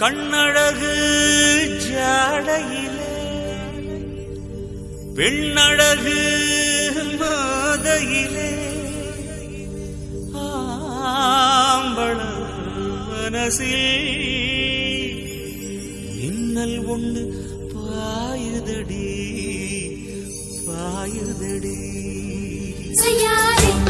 கண்ணழகு ஜாடையிலே பெண்ணழகு மாதையிலே ஆம்பள மனசில் மின்னல் ஒன்று பாயுதடி பாயுதடி. செய்யாதே.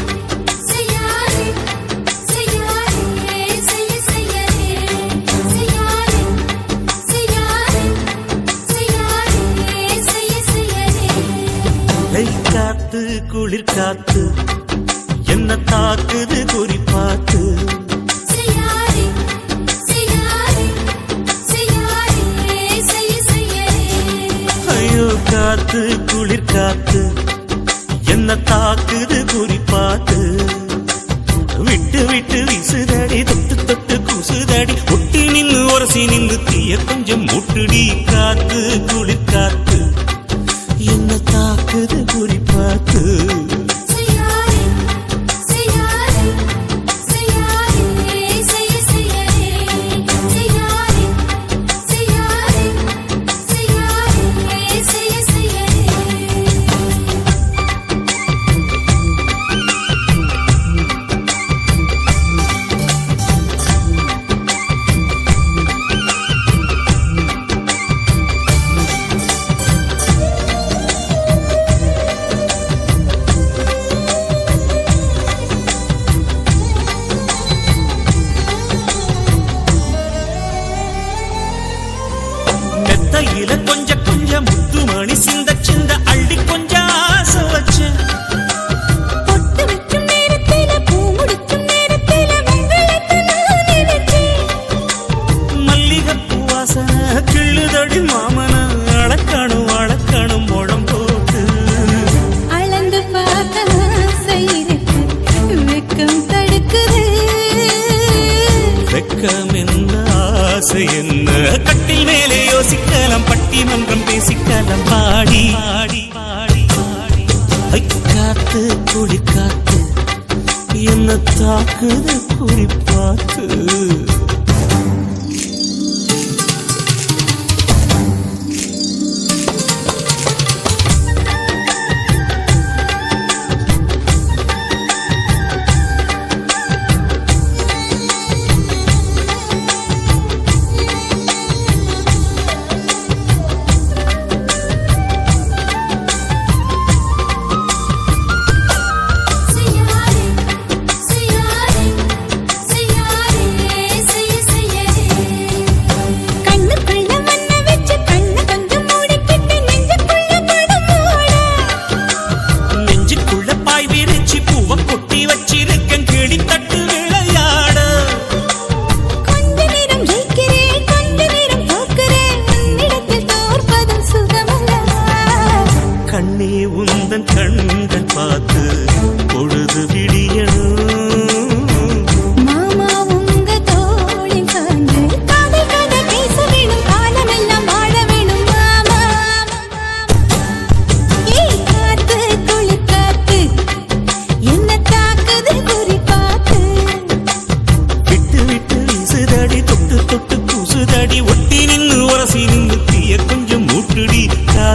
காத்து குளிர் காத்து. என்ன தாக்குது குறி பார்த்து ஐயோ காத்து குளிர் காத்து. என்ன தாக்குது குறி பார்த்து விட்டு விட்டு வீசுதடி தொட்டு தொட்டு கூசுதடி. ஒட்டி நின்னு உரசி நின்று தீய கொஞ்சம் முட்டுடி. காத்து குளிர் காத்து. என்ன தாக்குது வெக்கம் என்ன ஆசை என்ன? கட்டில் மேலே யோசிக்கலாம் பட்டிமன்றம் பேசிக்கலாம் பாடி. பாடி பாடி பாடி காத்து குளி காத்து. என்ன தாக்குது குறி